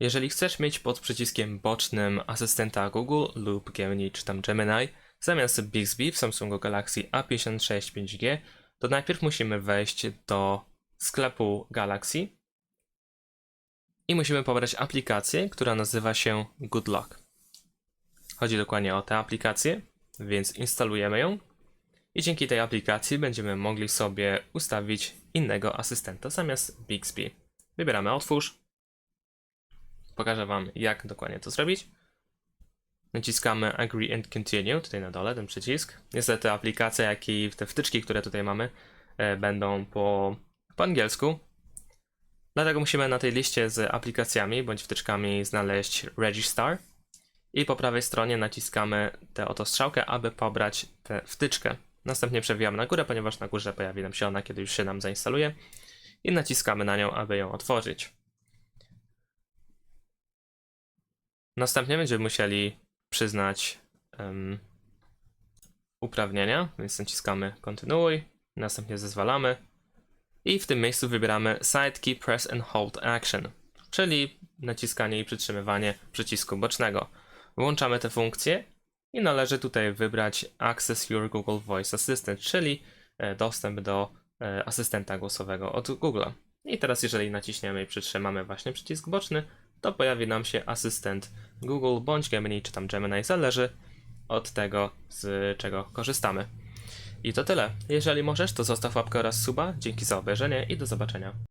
Jeżeli chcesz mieć pod przyciskiem bocznym asystenta Google lub Gemini czy tam Gemini zamiast Bixby w Samsungu Galaxy A56 5G, to najpierw musimy wejść do sklepu Galaxy i musimy pobrać aplikację, która nazywa się Good Luck. Chodzi dokładnie o tę aplikację, więc instalujemy ją i dzięki tej aplikacji będziemy mogli sobie ustawić innego asystenta zamiast Bixby. Wybieramy Otwórz. Pokażę Wam, jak dokładnie to zrobić. Naciskamy Agree and Continue, tutaj na dole ten przycisk. Niestety aplikacja, jak i te wtyczki, które tutaj mamy, e, będą po, po angielsku. Dlatego musimy na tej liście z aplikacjami bądź wtyczkami znaleźć Register. I po prawej stronie naciskamy tę oto strzałkę, aby pobrać tę wtyczkę. Następnie przewijamy na górę, ponieważ na górze pojawi nam się ona, kiedy już się nam zainstaluje. I naciskamy na nią, aby ją otworzyć. Następnie będziemy musieli przyznać em, uprawnienia, więc naciskamy kontynuuj, następnie zezwalamy i w tym miejscu wybieramy Sidekiey Press and Hold Action, czyli naciskanie i przytrzymywanie przycisku bocznego. Włączamy te funkcje i należy tutaj wybrać Access Your Google Voice Assistant, czyli e, dostęp do e, asystenta głosowego od Google. I teraz jeżeli naciśniemy i przytrzymamy właśnie przycisk boczny, to pojawi nam się asystent Google bądź Gemini czy tam Gemini, zależy od tego, z czego korzystamy. I to tyle. Jeżeli możesz, to zostaw łapkę oraz suba. Dzięki za obejrzenie i do zobaczenia.